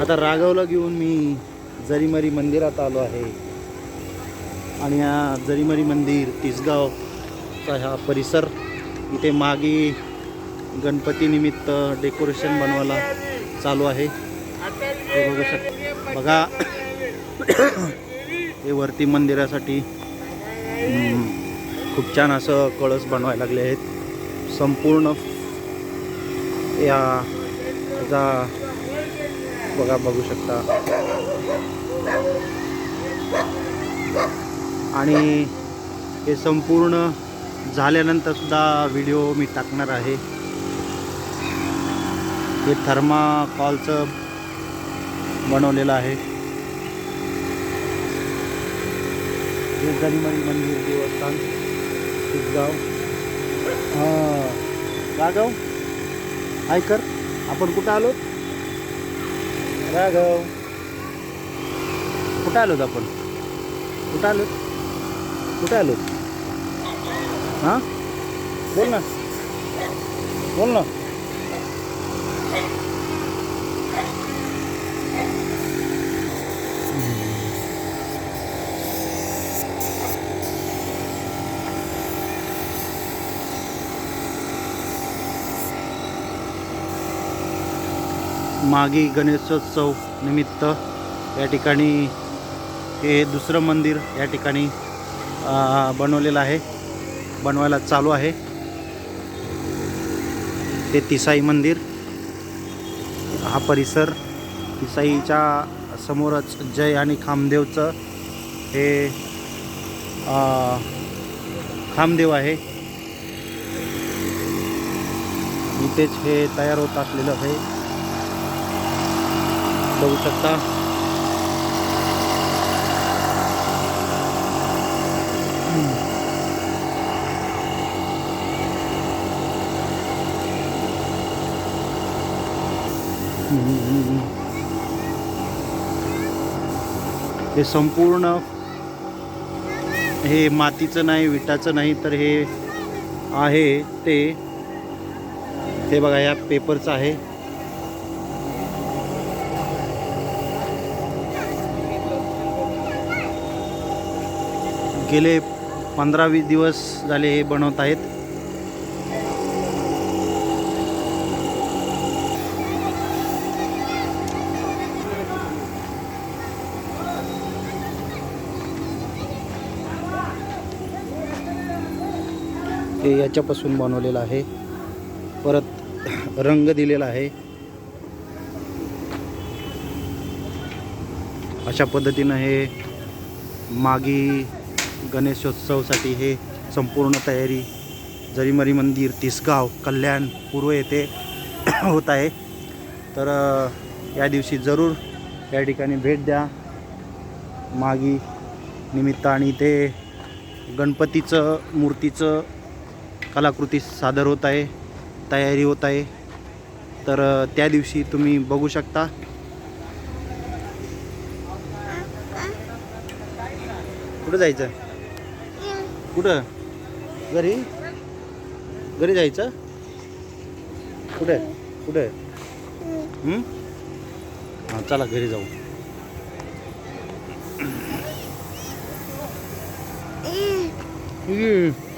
आता राघवला घेऊन मी जरीमरी मंदिरात आलो आहे. आणि या जरीमरी मंदिर तिसगावचा हा परिसर इथे मागे गणपतीनिमित्त डेकोरेशन बनवायला चालू आहे. हे बघू शक बघा. हे वरती मंदिरासाठी खूप छान असं कळस बनवायला लागले आहेत. संपूर्ण या याचा बघा बघू शकता. आणि हे संपूर्ण झाल्यानंतर सुद्धा व्हिडिओ मी टाकणार आहे. हे थर्माकॉलचं बनवलेलं आहे. हे जरीमरी मंदिर देवस्थान तिसगाव हां. राघव ऐकर आपण कुठं आलो? राघव. कुठं आलोत आपण? कुठं आलोत? कुठं आलोत? हां? बोल ना. बोल ना. मागी गणेशोत्सव निमित्त या ठिकाणी हे दुसरं मंदिर या ठिकाणी बनवलेलं आहे बनवायला चालू आहे. ते तिसाई मंदिर हा परिसर तिसाईच्या समोरच जय आणि खामदेवचं हे खामदेव आहे. इथेच हे तयार होत असलेलं आहे बघू शकता. हे संपूर्ण हे मातीचं नाही विटाचं नाही तर हे आहे ते. हे बघा या पेपरचं आहे. गेले पंधरा वीस दिवस झाले हे बनवत आहेत. हे याच्यापासून बनवलेलं आहे. परत रंग दिलेला आहे. अशा पद्धतीनं हे मागी गणेशोत्सवसाठी हे संपूर्ण तयारी जरीमरी मंदिर तिसगाव कल्याण पूर्व येथे होत आहे. तर या दिवशी जरूर या ठिकाणी भेट द्या. मागी निमित्त आणि ते गणपतीचं मूर्तीचं कलाकृती सादर होत आहे तयारी होत आहे. तर त्या दिवशी तुम्ही बघू शकता. कुठं जायचं? कुठं? घरी? घरी जायचं? कुठे? कुठे? हं? हां चला घरी जाऊ. हं.